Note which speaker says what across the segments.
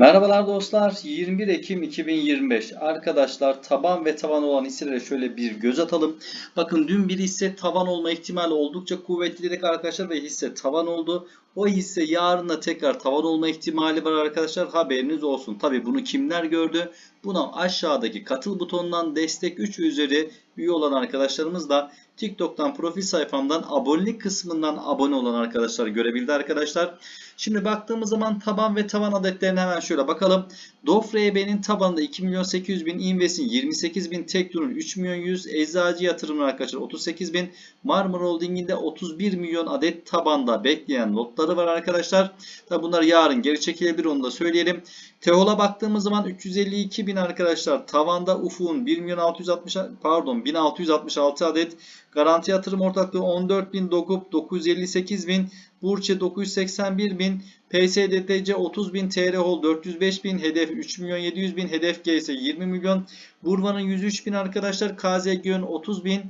Speaker 1: Merhabalar dostlar. 21 Ekim 2025. Arkadaşlar taban ve tavan olan hisselere şöyle bir göz atalım. Bakın dün bir hisse tavan olma ihtimali oldukça kuvvetli dedik arkadaşlar ve hisse tavan oldu. O hisse yarın da tekrar tavan olma ihtimali var arkadaşlar. Haberiniz olsun. Tabi bunu kimler gördü? Buna aşağıdaki katıl butonundan destek 3 üzeri üye olan arkadaşlarımız da TikTok'tan profil sayfamdan abonelik kısmından abone olan arkadaşlar görebildi arkadaşlar. Şimdi baktığımız zaman taban ve tavan adetlerine hemen şöyle bakalım. Dof RB'nin tabanında 2 milyon 800 bin, Inves'in 28 bin, Tekno'nun 3 milyon 100, Eczacı yatırımı arkadaşlar 38 bin, Marmara Holding'in de 31 milyon adet tabanda bekleyen lotları var arkadaşlar. Tabi bunlar yarın geri çekilebilir onu da söyleyelim. Teol'a baktığımız zaman 352 bin arkadaşlar. Tavanda Ufuk'un 1 milyon 660 pardon 1666 adet. Garanti yatırım ortaklığı 14 bin, Dokup 958 bin, Burçe 981 bin, PSDTC 30 bin, TR Hol 405 bin, hedef 3 milyon 700 bin, hedef G ise 20 milyon, Burva'nın 103 bin arkadaşlar, KZG'nin 30 bin,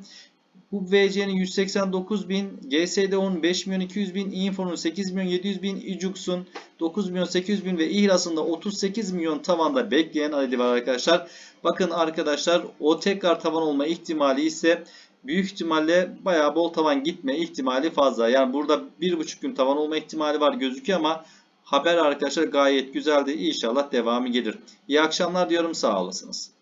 Speaker 1: Hub VC'nin 189 bin, GSD 10 5 milyon 200 bin, Info'nun 8 milyon 700 bin, İcux'un 9 milyon 800 bin ve İhlas'ın da 38 milyon tavanda bekleyen adedi var arkadaşlar. Bakın arkadaşlar o tekrar tavan olma ihtimali ise büyük ihtimalle bayağı bol tavan gitme ihtimali fazla. Yani burada bir buçuk gün tavan olma ihtimali var gözüküyor ama haber arkadaşlar gayet güzeldi. İnşallah devamı gelir. İyi akşamlar diyorum sağ olasınız.